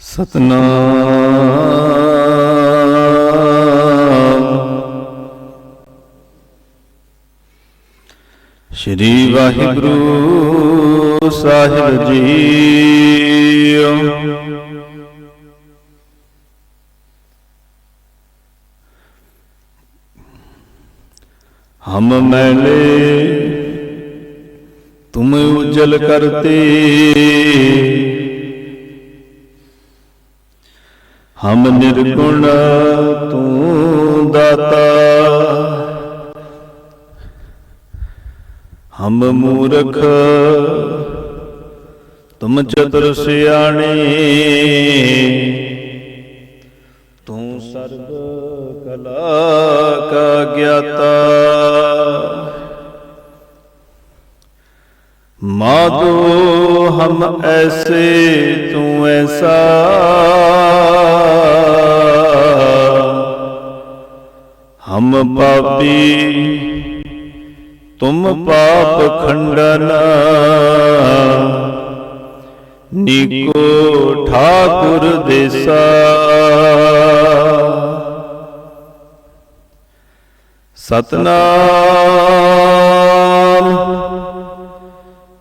ਸਤਨਾਮ। ਸ੍ਰੀ ਵਾਹਿਗੁਰੂ ਸਾਹਿਬ ਜੀ। ਹਮ ਮੈਲੇ ਤੁਮ ਉਜਲ ਕਰਤੇ। ਹਮ ਨਿਰਗੁਣ ਤੂੰ ਦਾਤਾ। ਹਮ ਮੂਰਖ, ਤੁਮ ਚਤੁਰ ਸਿਆਣੇ। ਤੂੰ ਸਰਬ ਕਲਾ ਕਾ ਗਿਆਤਾ। ਮਾਧੋ ਹਮ ਐਸੇ ਤੂੰ ਐਸਾ। ਹਮ ਪਾਪੀ ਤੁਮ ਪਾਪ ਖੰਡਨ। ਨਿਕੋ ਠਾਕੁਰ ਦੇਸਾ। ਸਤਨਾਮ।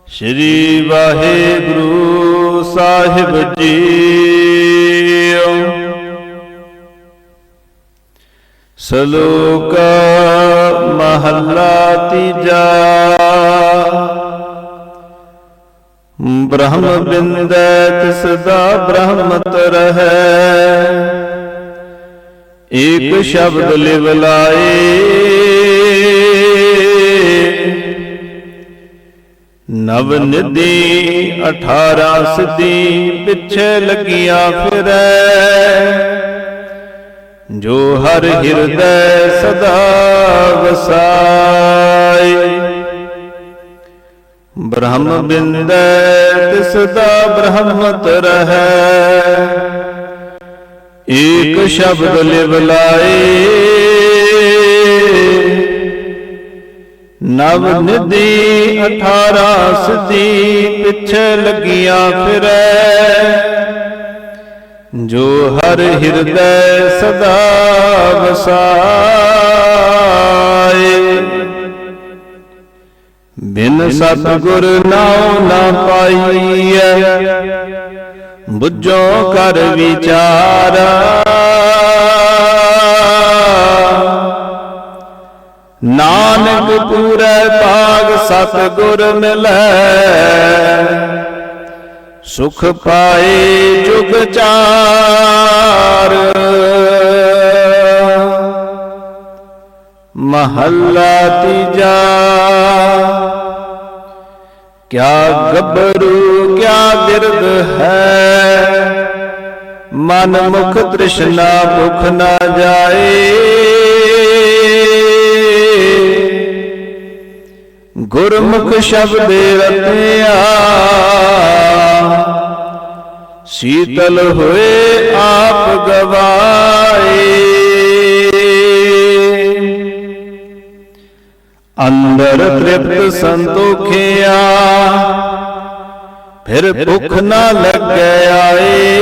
ਸ੍ਰੀ ਵਾਹਿਗੁਰੂ ਸਾਹਿਬ ਜੀ। ਸ਼ਲੋਕ ਮਹੱਲਾ ਤੀਜਾ। ਬ੍ਰਹਮ ਬਿੰਦੈ ਤਿਸ ਦਾ ਬ੍ਰਹਮਤ ਰਹੈ। ਏਕ ਸ਼ਬਦ ਲਿਵ ਲਾਏ। ਨਵ ਨਿਧੀ 18 ਸਿੱਧੀ ਪਿੱਛੇ ਲੱਗੀਆਂ ਫਿਰੈ। ਜੋ ਹਰ ਹਿਰਦੈ ਸਦਾ ਵਸਾਈ ਬ੍ਰਹਮ ਬਿੰਦੈ ਤਿਸ ਦਾ ਬ੍ਰਹਮਤ ਰਹੈ। ਏਕ ਸ਼ਬਦ ਲਿਵ ਲਾਏ। ਨਵ ਨਿਧੀ 18 ਸਿੱਧੀ ਪਿੱਛੇ ਲੱਗੀਆਂ ਫਿਰੈ। ਜੋ ਹਰ ਹਿਰਦੈ ਸਦਾ ਵਸਾਏ। ਬਿਨ ਸਤਗੁਰ ਨਾਉ ਨਾ ਪਾਈਐ। ਬੁੱਝੋ ਕਰ ਵਿਚਾਰਾ। ਨਾਨਕ ਪੂਰੈ ਭਾਗ ਸਤਗੁਰ ਮਿਲੈ। ਸੁਖ ਪਾਏ ਜੁਗ ਚਾਰ। ਮਹੱਲਾ ਤੀਜਾ। ਕਿਆ ਗੱਭਰੂ, ਕਿਆ ਬਿਰਦ ਹੈ। ਮਨ ਮੁਖ ਤ੍ਰਿਸ਼ਨਾ ਭੁਖ ਨਾ ਜਾਏ। ਗੁਰਮੁਖ ਸ਼ਬਦ ਰਤਿਆ। ਸੀਤਲ ਹੋਏ ਆਪ ਗਵਾਏ। ਅੰਦਰ ਤ੍ਰਿਪਤ ਸੰਤੋਖਿਆ, ਫਿਰ ਭੁਖ ਨਾ ਲੱਗੈ ਆਏ।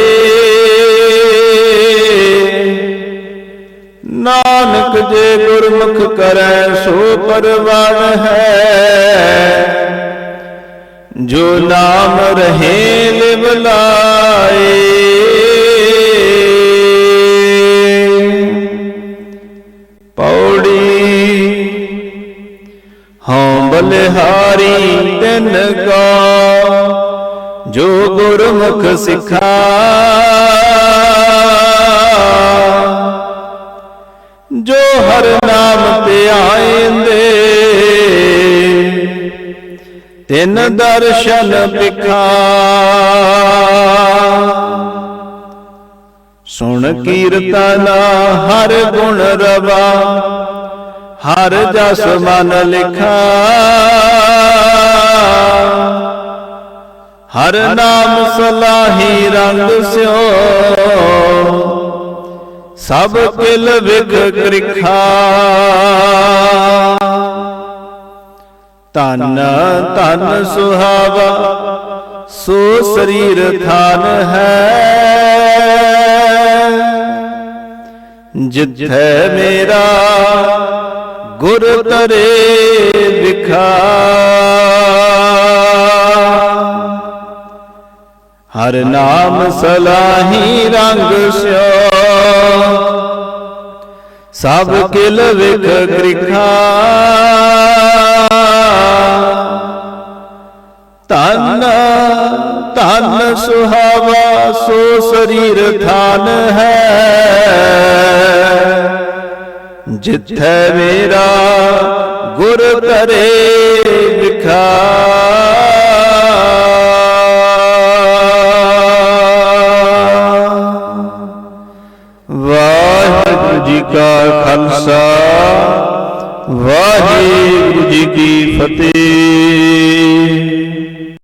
ਨਾਨਕ ਜੇ ਗੁਰਮੁਖ ਕਰੈ, ਸੋ ਪਰਵਾਨ ਹੈ। ਜੋ ਨਾਮ ਰਹੇ ਲਿਵ ਲਾਏ ਪੌੜੀ ਹਉ ਬਲਿਹਾਰੀ ਤਿਨ ਕੋ ਜੋ ਗੁਰਮੁਖ ਸਿਖਾ ਤਿਨ ਦਰਸ਼ਨ ਪਿਖਾ ਸੁਣ ਕੀਰਤਨ ਹਰ ਗੁਣ ਰਵਾ। ਹਰ ਜਸ ਮਨ ਲਿਖਾ। ਹਰ ਨਾਮ ਸਲਾਹੀ ਰੰਗ ਸਿਓ। ਸਭ ਕਿਲ ਵਿਖ ਕ੍ਰਿਖਾ। ਧਨ ਧਨ ਸੁਹਾਵਾ, ਸੋ ਸਰੀਰ ਥਾਨ ਹੈ। ਜਿੱਥੈ ਮੇਰਾ ਗੁਰ ਤਰੇ ਵਿਖਾ। ਹਰ ਨਾਮ ਸਲਾਹੀ ਰੰਗ ਸਿਓ। ਸਭ ਕਿਲ ਵਿਖ ਕ੍ਰਿਖਾ ਸਰੀਰ ਥਾਨ ਹੈ ਜਿੱਥੇ ਮੇਰਾ ਗੁਰ ਤਰੇ ਵਿਖਾ ਵਾਹਿਗੁਰੂ ਜੀ ਕਾ ਖਾਲਸਾ ਵਾਹਿਗੁਰੂ ਜੀ ਕੀ ਫਤਿਹ